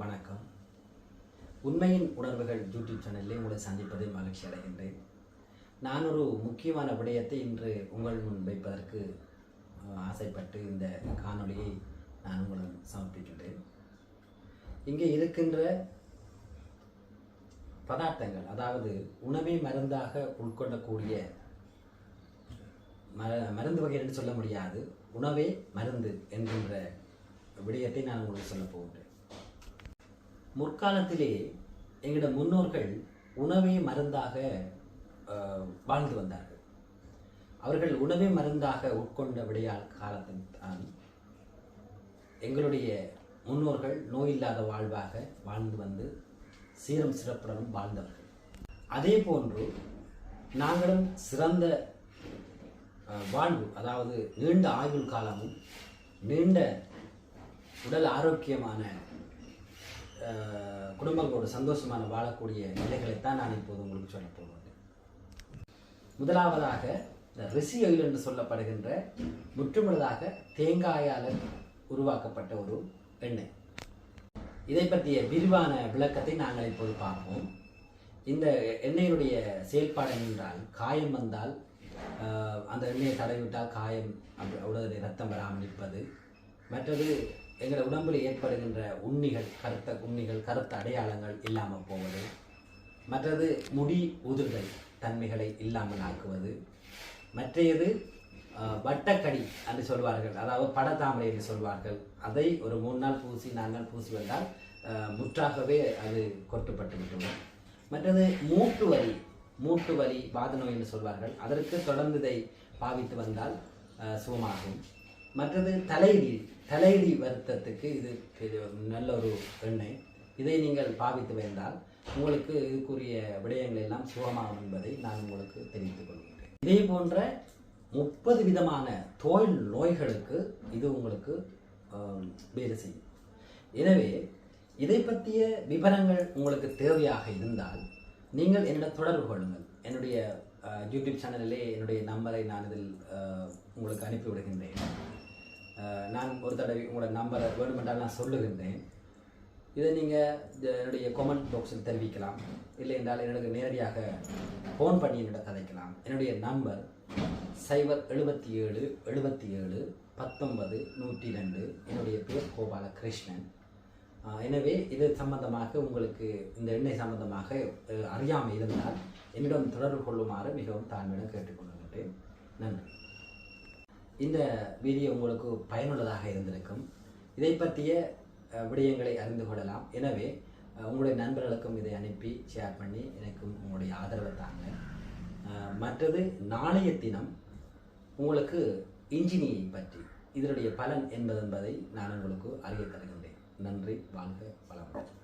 வணக்கம். உண்மையின் உணர்வுகள் யூடியூப் சேனலில் உங்களை சந்திப்பதில் மகிழ்ச்சி அடைகின்றேன். நான் ஒரு முக்கியமான விடயத்தை இன்று உங்கள் முன் வைப்பதற்கு ஆசைப்பட்டு இந்த காணொலியை நான் உங்களிடம் சமர்ப்பிக்கின்றேன். இங்கே இருக்கின்ற பதார்த்தங்கள் அதாவது உணவை மருந்தாக உட்கொள்ளக்கூடிய ம மருந்து வகை என்று சொல்ல முடியாது. உணவே மருந்து என்கின்ற விடயத்தை நான் உங்களுக்கு சொல்ல போகின்றேன். முற்காலத்திலே எங்களோட முன்னோர்கள் உணவே மருந்தாக வாழ்ந்து வந்தார்கள். அவர்கள் உணவே மருந்தாக உட்கொண்ட விடையால் காலத்தின் தான் எங்களுடைய முன்னோர்கள் நோயில்லாத வாழ்வாக வாழ்ந்து வந்து சீரம் சிறப்புடனும் வாழ்ந்தவர்கள். அதே போன்று நாங்களும் சிறந்த வாழ்வு அதாவது நீண்ட ஆயுள் காலமும் நீண்ட உடல் ஆரோக்கியமான குடும்பங்களோட சந்தோஷமான வாழக்கூடிய நிலைகளைத்தான் நான் இப்போது உங்களுக்கு சொல்ல போகிறேன். முதலாவதாக இந்த ரிஷி என்று சொல்லப்படுகின்ற முற்றுமுழுதாக தேங்காயால் உருவாக்கப்பட்ட ஒரு எண்ணெய். இதை பற்றிய விரிவான விளக்கத்தை நாங்கள் இப்போது பார்ப்போம். இந்த எண்ணெயினுடைய செயல்பாடு என்றால் காயம் வந்தால் அந்த எண்ணெயை தடவிவிட்டால் காயம் அப்படி உடலில் ரத்தம் வராமல் இருப்பது. மற்றது எங்கள் உடம்பில் ஏற்படுகின்ற உண்ணிகள் கருத்த உண்ணிகள் கருத்த அடையாளங்கள் இல்லாமல் போவது மற்றது முடி உதிர்தல் தன்மைகளை இல்லாமல் ஆக்குவது மற்றையது வட்டக்கடி என்று சொல்வார்கள். அதாவது படத்தாமரை என்று சொல்வார்கள். அதை ஒரு மூணு நாள் பூசி நாலு நாள் பூசி வந்தால் முற்றாகவே அது கொட்டுப்பட்டு விட்டுவிடும் மற்றது மூட்டு வலி மூட்டு வலி வாத நோய் என்று சொல்வார்கள். அதற்கு தொடர்ந்து இதை பாவித்து வந்தால் சுகமாகும். மற்றது தலையடி தலையடி வருத்தத்துக்கு இது நல்ல ஒரு எண்ணெய் இதை நீங்கள் பாவித்து வந்தால் உங்களுக்கு இதுக்குரிய விடயங்கள் எல்லாம் சுகமாகும் என்பதை நான் உங்களுக்கு தெரிவித்துக் கொள்கிறேன் இதே போன்ற முப்பது விதமான தோல் நோய்களுக்கு இது உங்களுக்கு ஆம், வேலை செய்யும். எனவே இதை பற்றிய விவரங்கள் உங்களுக்கு தேவையாக இருந்தால் நீங்கள் என்னிடம் தொடர்பு கொள்ளுங்கள். என்னுடைய யூடியூப் சேனலிலே என்னுடைய நம்பரை நான் இதில் உங்களுக்கு அனுப்பி விடுகின்றேன் நான் ஒரு தடவை உங்களோட நம்பரை வேணுமென்றால் நான் சொல்லுகின்றேன். இதை நீங்கள் என்னுடைய கொமெண்ட் பாக்ஸில் தெரிவிக்கலாம். இல்லை என்றால் எனக்கு நேரடியாக ஃபோன் பண்ணி என்னிடம் கதைக்கலாம் என்னுடைய நம்பர் சைபர் எழுபத்தி ஏழு எழுபத்தி ஏழு பத்தொன்பது நூற்றி ரெண்டு. என்னுடைய பேர் கோபாலகிருஷ்ணன். எனவே இது சம்பந்தமாக உங்களுக்கு இந்த எண்ணெய் சம்பந்தமாக அறியாமல் இருந்தால் என்னிடம் தொடர்பு கொள்ளுமாறு மிகவும் தாழ்மையிடம் கேட்டுக்கொள்கின்றேன். நன்றி. இந்த வீடியோ உங்களுக்கு பயனுள்ளதாக இருந்திருக்கும். இதை பற்றிய விடயங்களை அறிந்து கொள்ளலாம். எனவே உங்களுடைய நண்பர்களுக்கும் இதை அனுப்பி ஷேர் பண்ணி எனக்கும் உங்களுடைய ஆதரவை தாங்க. மற்றது நாளைய தினம் உங்களுக்கு இன்ஜினியை பற்றி இதனுடைய பலன் என்பது என்பதை நான் உங்களுக்கு அறிய தருகின்றேன். நன்றி வாழ்க வளமுடன்.